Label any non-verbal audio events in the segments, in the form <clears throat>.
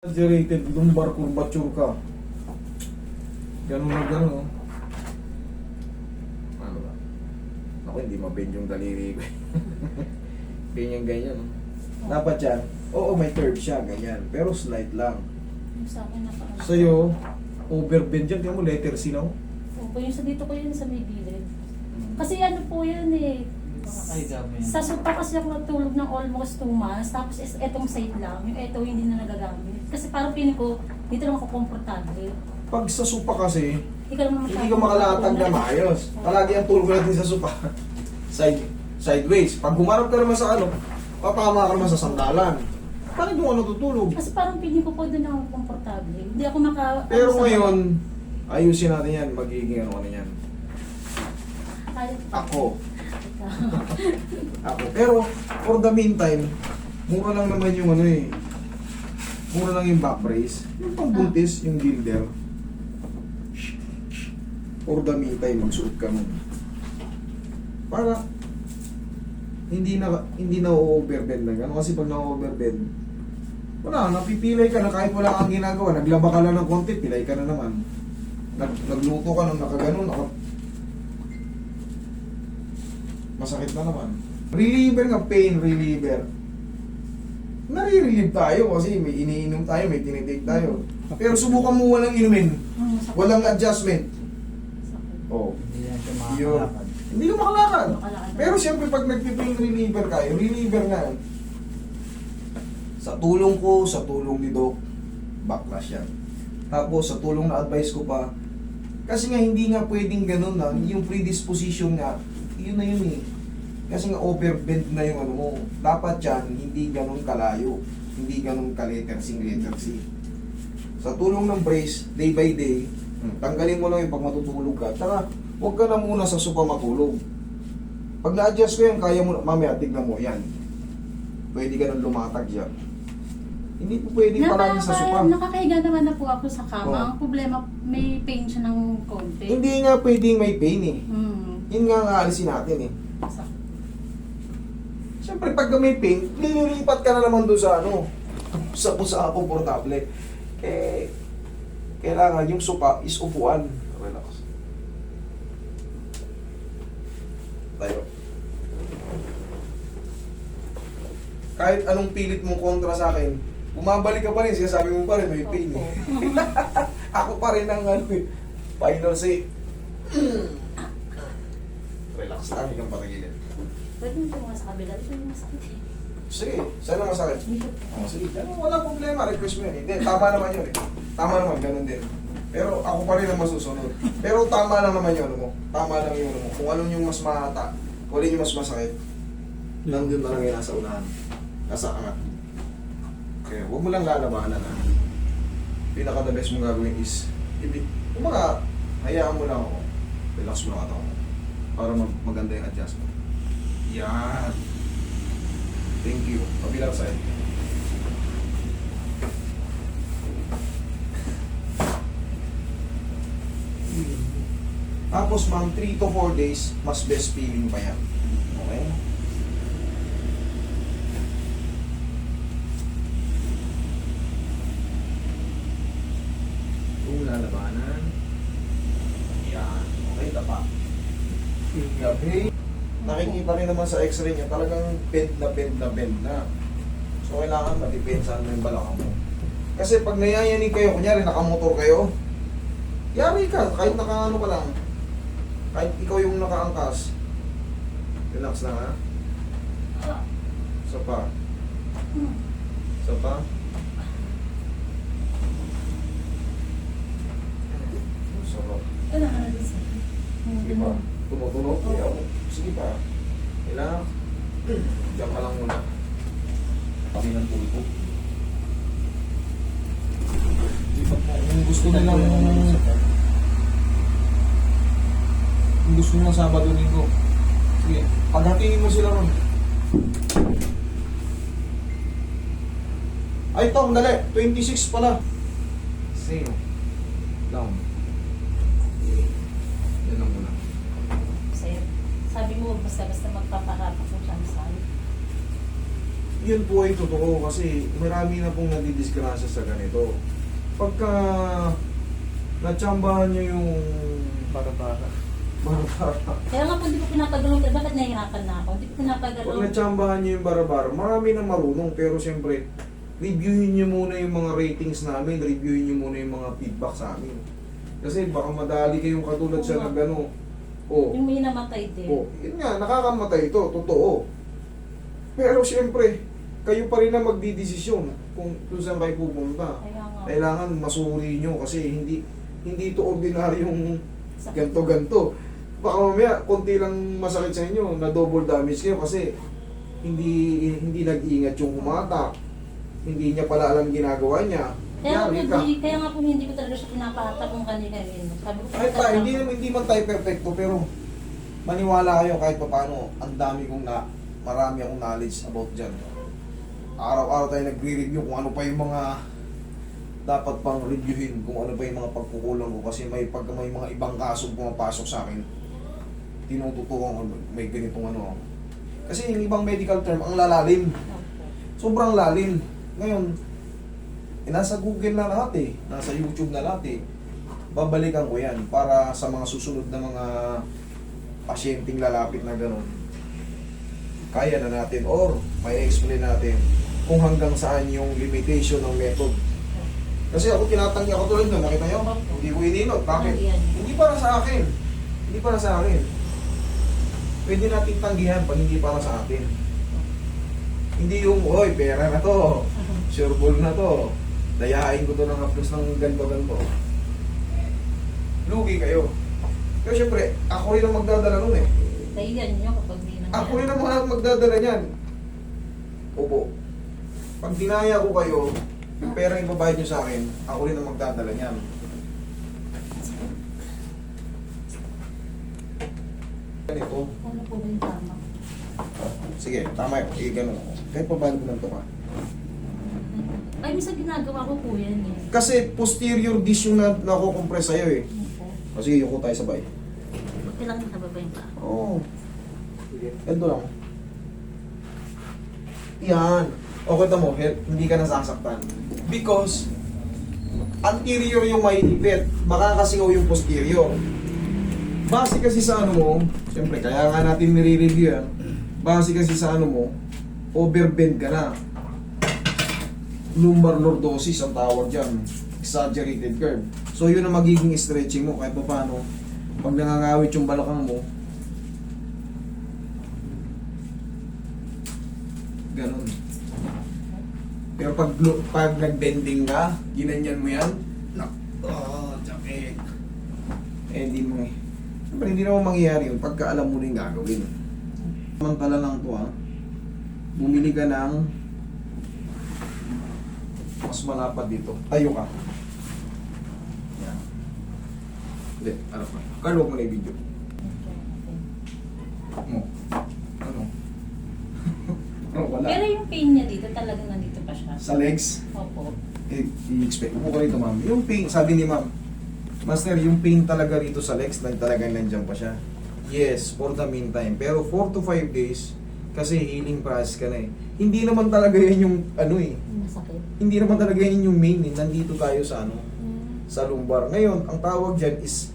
Exaggerated lumbar curvature ka. Ganun na ganun. Ano ba? Ako hindi mabend yung daliri ko. <laughs> ganyan ganyan. oh. Dapat yan. Oo, may curve siya, ganyan. Pero slight lang. Yung sa akin naka Sa'yo, overbend yan. Tingnan mo, letter C na. oh. Opo, yung sa dito ko yun sa may gilid. Kasi ano po yun eh. Nakakahiga mo yan. Sa supa kasi ako natulog ng almost 2 months. Tapos is etong side lang. Yung eto hindi na nagagamit. Kasi parang piling ko, dito lang ako komportable. Pag sa supa kasi, Hindi ka naman hindi ka makalatag na maayos. Palagi ang tulog natin sa supa. <laughs> Side, sideways. Pag humarap ka naman sa ano, papama ka naman sa sandalan. Paano doon ka natutulog? Kasi parang piling ko po doon ako komportable. Hindi ako maka... Pero ano sa- ngayon, ayusin natin yan. Magiging ano ano yan. Ay, Ako. <laughs> Ako. Pero, for the meantime, mura lang naman yung ano eh. Mura lang yung back brace. Yung pambuntis, yung gilder. For the meantime, magsuot ka nun. Para, hindi na hindi na overbend na gano'n. Kasi pag na-overbend, wala, napipilay ka na kahit wala kang ginagawa. Naglaba ka lang ng konti, pilay ka na naman. Nag, nagluto ka nung nakaganon, naka, masakit na naman. Reliever nga, pain reliever. Nare-relieve tayo kasi may iniinom tayo, may tinitake tayo. Pero subukan mo walang inumin, walang adjustment. Oh, Hindi yan siya yun. makakalakad. Hindi ka makalakad. Pero siyempre pag nagpipain reliever ka, yung reliever na, sa tulong ko, sa tulong ni Doc, backlash yan. Tapos sa tulong na advice ko pa, kasi nga hindi nga pwedeng ganun na, yung predisposition nga, yun na yun eh. Kasi nga overbend na yung ano mo. Dapat yan, hindi ganun kalayo. Hindi ganun ka letter C, letter C. Sa tulong ng brace, day by day, hmm, tanggalin mo lang yung pag matutulog ka. Tsaka, huwag ka na muna sa sopa matulog. Pag na-adjust ko yan, kaya mo, na- mamaya, tignan mo, yan. Pwede ka nang lumatag yan. Hindi po pwede parang sa Nakaka- sopa. Nakakahiga naman na po ako sa kama. Oh. Ang problema, may pain siya ng konti. Hindi nga pwedeng may pain eh. Hmm. Yun nga nga alisin natin eh. Siyempre, pag may pain, lililipat ka na naman doon sa ano, sa kung saan komportable. Eh, kailangan yung sopa is upuan. Relax. Tayo. Kahit anong pilit mong kontra sa akin, bumabalik ka pa rin, sinasabi mo pa rin, may pain eh. <laughs> Ako pa rin ang ano eh. Final say. <clears throat> Relax lang, ikaw patagilid. Pwede mo ito sa kabila. Ito yung masakit eh. Sige, saan ang masakit? Dito. Oh, sige, ano, walang problema, request mo yun. Hindi, tama naman yun eh. Tama naman, ganun din. Pero ako pa rin ang masusunod. Pero tama lang naman yun, ano mo. Tama lang yun, ano mo. Kung ano yung mas mahata, kung ano yung mas masakit, nandun na lang yung nasa unahan. Nasa angat. Kaya huwag mo lang lalabanan ha. Pinaka the best mong gagawin is, ibig, kumbaga, hayaan mo lang ako. Relax mo lang ako. Para mag maganda yung adjustment. Yan. Thank you. Kabilang side. Tapos ma'am, 3 to 4 days, mas best feeling pa yan. Okay? Kung lalabanan. Yan. Okay, tapa. Gabi. Nakikita rin naman sa x-ray niya, talagang bend na bend na bend na. So, kailangan madipensahan mo yung balakang mo. Kasi pag nayayanig kayo, kunyari nakamotor kayo, yari ka, kahit nakaano ka lang. Kahit ikaw yung nakaangkas. Relax lang ha. Isa pa. Isa pa. Sarap. Sa Sige pa. Tumutunog. Ayaw. Sige pa. Kailangan. Diyan ka lang muna. Kami ng pulpo. Kung gusto nilang kung gusto nilang Sabado Linggo. Sige. Paghatiin mo sila ron. Ay, Tom, dali. 26 pala. Same. Down. Yan lang muna. Sa'yo. Sabi mo, basta-basta magpapahapak sa siyang saan. yun po ay totoo kasi marami na pong nadidisgrasya sa ganito. Pagka natsambahan nyo yung Para-para. barabara, Kaya nga po hindi ko pinapagalaw. Bakit nahihirapan na ako? Hindi ko pinapagalaw. pag natsambahan nyo yung barabara, marami na marunong pero siyempre, reviewin nyo muna yung mga ratings namin, reviewin nyo muna yung mga feedback sa amin. Kasi baka madali kayong katulad siya na gano'n. Oh, Yung may namatay din. oh, yun nga, nakakamatay ito, totoo. Pero siyempre, kayo pa rin na magdidesisyon kung kung saan kayo pupunta. Kaya nga. kailangan masuri nyo kasi hindi hindi ito ordinaryong ganto-ganto. Baka mamaya, konti lang masakit sa inyo, na double damage kayo kasi hindi hindi nag-iingat yung humata. Hindi niya pala alam ginagawa niya. Kaya, nga Yari po, ka. di, kaya nga po hindi ko talaga siya pinapahata kung kanina yun. Sabi ko, Kahit tayo, hindi, naman- hindi man tayo perfecto, pero maniwala kayo kahit pa paano, ang dami kong na, marami akong knowledge about dyan. Araw-araw tayo nagre-review kung ano pa yung mga dapat pang reviewin, kung ano pa yung mga pagkukulang ko. Kasi may pag may mga ibang kaso pumapasok sa akin, tinututukan ko may ganitong ano. Kasi yung ibang medical term, ang lalalim. Sobrang lalim. Ngayon, eh, nasa Google na lahat eh. Nasa YouTube na lahat eh. Babalikan ko yan para sa mga susunod na mga pasyenteng lalapit na gano'n. Kaya na natin or may explain natin kung hanggang saan yung limitation ng method. Kasi ako tinatanggi ako tulad nyo, nakita nyo? Hindi ko ininot. Bakit? Hindi para sa akin. Hindi para sa akin. Pwede natin tanggihan pag hindi para sa atin. Hindi yung, oy, pera na to. <laughs> Sure ball na to. Dayain ko to ng haplos ng ganto-ganto. Lugi kayo. Pero syempre, ako rin ang magdadala nun eh. Dahilan nyo kapag di na. Ako rin ang mga magdadala niyan. Opo. Pag dinaya ko kayo, yung pera yung babayad nyo sa akin, ako rin ang magdadala niyan. Ganito. Ano po ba yung tama? Sige, tama yun. Sige, ganun ako. Kahit pa paano ko lang to ka. Ay, minsan ginagawa ko po yan eh. Kasi posterior disc yung na nakukompress sa'yo eh. Ano po? O sige, yuko tayo sabay. Kailangan nakababa yung paa. Oo. Oh. Ganito lang. Yan. O kita mo, he- hindi ka nasasaktan. Because, anterior yung may ipit, makakasingaw yung posterior. Base kasi sa ano mo, siyempre, kaya nga natin nire-review yan. Base kasi sa ano mo, overbend ka na. Lumbar lordosis ang tawag dyan. Exaggerated curve. So yun ang magiging stretching mo kahit pa paano. Pag nangangawit yung balakang mo, Ganon. Pero pag, pag nag-bending ka, ginanyan mo yan, nak, oh, sakit. Eh, hindi mo eh. Siyempre, hindi naman mangyayari yun pagka alam mo na yung gagawin. Samantala lang to ha. Bumili ka ng mas malapad dito. Tayo ka. Yan. Hindi, ano pa. Kalwag mo na yung video. Mo. Ano? ano, <laughs> wala. Pero yung pain niya dito, talagang nandito pa siya. Sa legs, Opo. eh, i-expect. Upo ka rito, ma'am. Yung pain, sabi ni ma'am, Master, yung pain talaga rito sa legs, nag talagang nandiyan pa siya. Yes, for the meantime. Pero 4 to 5 days, kasi healing process ka na eh. Hindi naman talaga yan yung, ano eh, Masakit. hindi naman talaga yan yung main eh. Nandito tayo sa ano, Hmm. sa lumbar. Ngayon, ang tawag dyan is,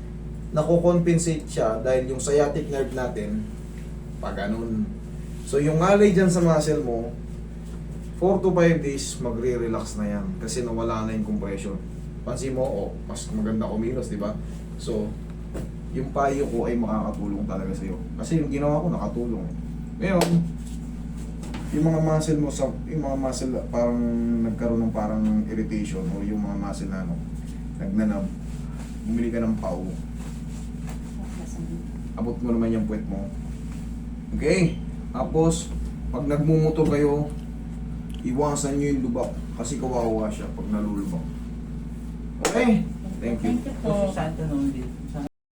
nako-compensate siya dahil yung sciatic nerve natin, pag ganun. So, yung ngalay dyan sa muscle mo, 4 to 5 days, magre-relax na yan. Kasi nawala na yung compression. Pansin mo, oh, mas maganda kumilos, di ba? So, yung payo ko ay makakatulong talaga sa'yo. Kasi yung ginawa ko, nakatulong. Ngayon, yung mga muscle mo, sa, yung mga muscle parang nagkaroon ng parang irritation o yung mga muscle na ano, nagnanab, bumili ka ng pau, abot mo naman yung puwet mo. Okay? Tapos, pag nagmumotor kayo, iwasan nyo yung lubak kasi kawawa siya pag nalulubak. Okay? Thank you. Thank you po.